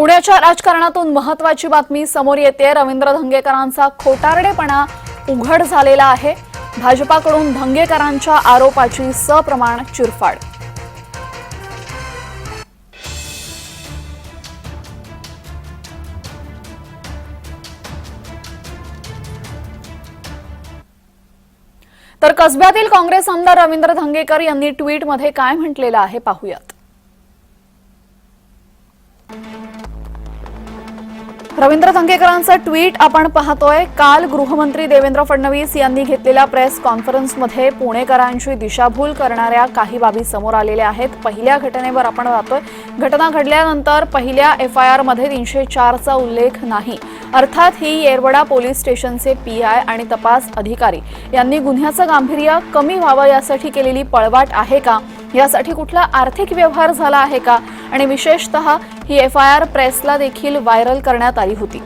पुण्याच्या राजकारणातून महत्वाची बातमी समोर येते. रवींद्र धंगेकरांचा खोटारडेपणा उघड झालेला आहे. भाजपाकडून धंगेकरांच्या आरोपाची सप्रमाण चिरफाड. तर कसब्यातील काँग्रेस आमदार रवींद्र धंगेकर यांनी ट्विटमध्ये काय म्हटलेलं आहे पाहूयात. रवींद्र धंगेकरांचं ट्विट आपण पाहतोय. काल गृहमंत्री देवेंद्र फडणवीस यांनी घेतलेल्या प्रेस कॉन्फरन्समध्ये पुणेकरांची दिशाभूल करणाऱ्या काही बाबी समोर आलेल्या आहेत. पहिल्या घटनेवर आपण जातोय घटना घडल्यानंतर पहिल्या एफ आय आरमध्ये तीनशे चारचा उल्लेख नाही. अर्थात ही येरवडा पोलीस स्टेशनचे पी आय आणि तपास अधिकारी. यांनी गुन्ह्याचं गांभीर्य कमी व्हावं यासाठी केलेली पळवाट आहे का? यासाठी कुठला आर्थिक व्यवहार झाला आहे का? आणि विशेषतः ही एफ आय आर प्रेसला देखील व्हायरल करण्यात आली होती.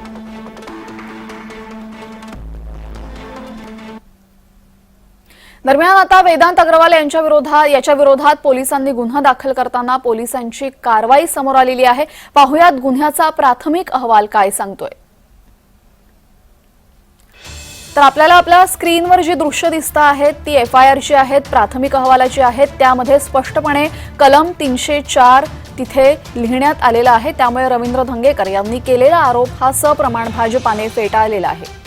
दरम्यान आता वेदांत अग्रवाल यांच्या विरोधात याच्या विरोधात पोलिसांनी गुन्हा दाखल करताना पोलिसांची कारवाई समोर आलेली आहे. पाहुयात गुन्ह्याचा प्राथमिक अहवाल काय सांगतोय. तर आपल्याला आपल्या स्क्रीनवर जी दृश्य दिसत आहेत ती एफ आय आरची आहेत प्राथमिक अहवालाची आहेत. त्यामध्ये स्पष्टपणे कलम तीनशे चार तिथे लिहिण्यात आलेला आहे. त्यामुळे रवींद्र धंगेकर यांनी केलेला आरोप हा सप्रमाण भाजपाने फेटाळलेला आहे.